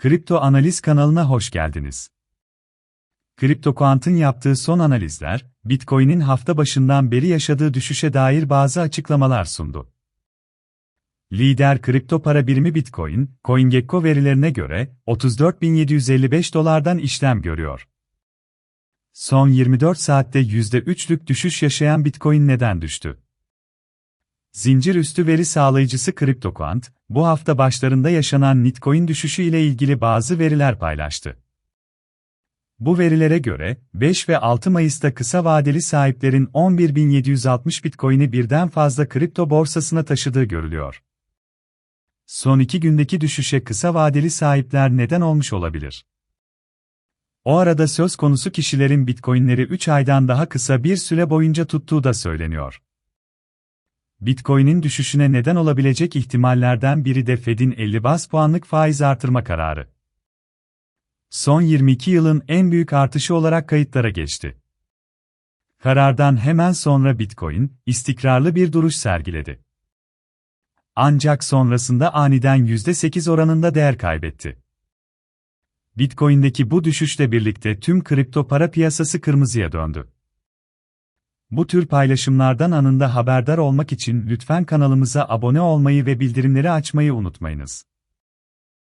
Kripto Analiz kanalına hoş geldiniz. CryptoQuant'ın yaptığı son analizler, Bitcoin'in hafta başından beri yaşadığı düşüşe dair bazı açıklamalar sundu. Lider kripto para birimi Bitcoin, CoinGecko verilerine göre 34.755 dolardan işlem görüyor. Son 24 saatte %3'lük düşüş yaşayan Bitcoin neden düştü? Zincir üstü veri sağlayıcısı CryptoQuant, bu hafta başlarında yaşanan Bitcoin düşüşü ile ilgili bazı veriler paylaştı. Bu verilere göre, 5 ve 6 Mayıs'ta kısa vadeli sahiplerin 11.760 Bitcoin'i birden fazla kripto borsasına taşıdığı görülüyor. Son iki gündeki düşüşe kısa vadeli sahipler neden olmuş olabilir? O arada söz konusu kişilerin Bitcoin'leri 3 aydan daha kısa bir süre boyunca tuttuğu da söyleniyor. Bitcoin'in düşüşüne neden olabilecek ihtimallerden biri de Fed'in 50 bas puanlık faiz artırma kararı. Son 22 yılın en büyük artışı olarak kayıtlara geçti. Karardan hemen sonra Bitcoin, istikrarlı bir duruş sergiledi. Ancak sonrasında aniden %8 oranında değer kaybetti. Bitcoin'deki bu düşüşle birlikte tüm kripto para piyasası kırmızıya döndü. Bu tür paylaşımlardan anında haberdar olmak için lütfen kanalımıza abone olmayı ve bildirimleri açmayı unutmayınız.